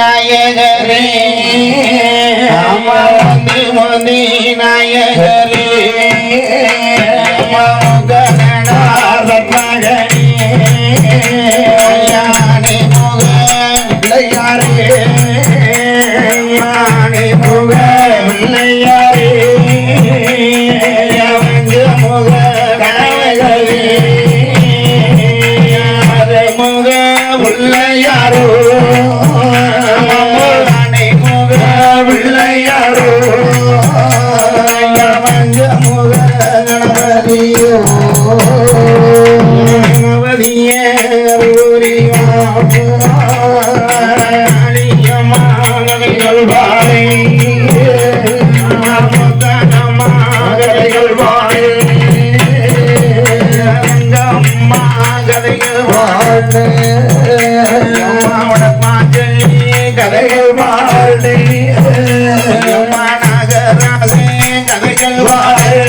நாயகரே அமர்ந்து மதி நாயகரே யானை பிள்ளையாரோ அவங்க கணபதியோ. கதைகள் கதைகள்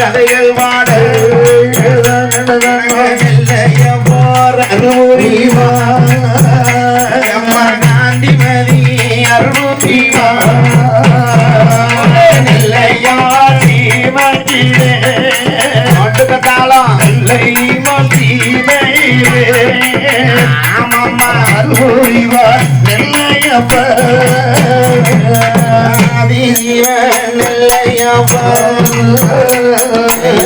கதைகள் வாட அம்மா காந்திமதி அருணீமா நெல்லையா சீமத்திலே தாளம் நெல்லைமா சீமையிலே ஆமம்மா அருணீமா நெல்லையப்பா நெல்லையப்பா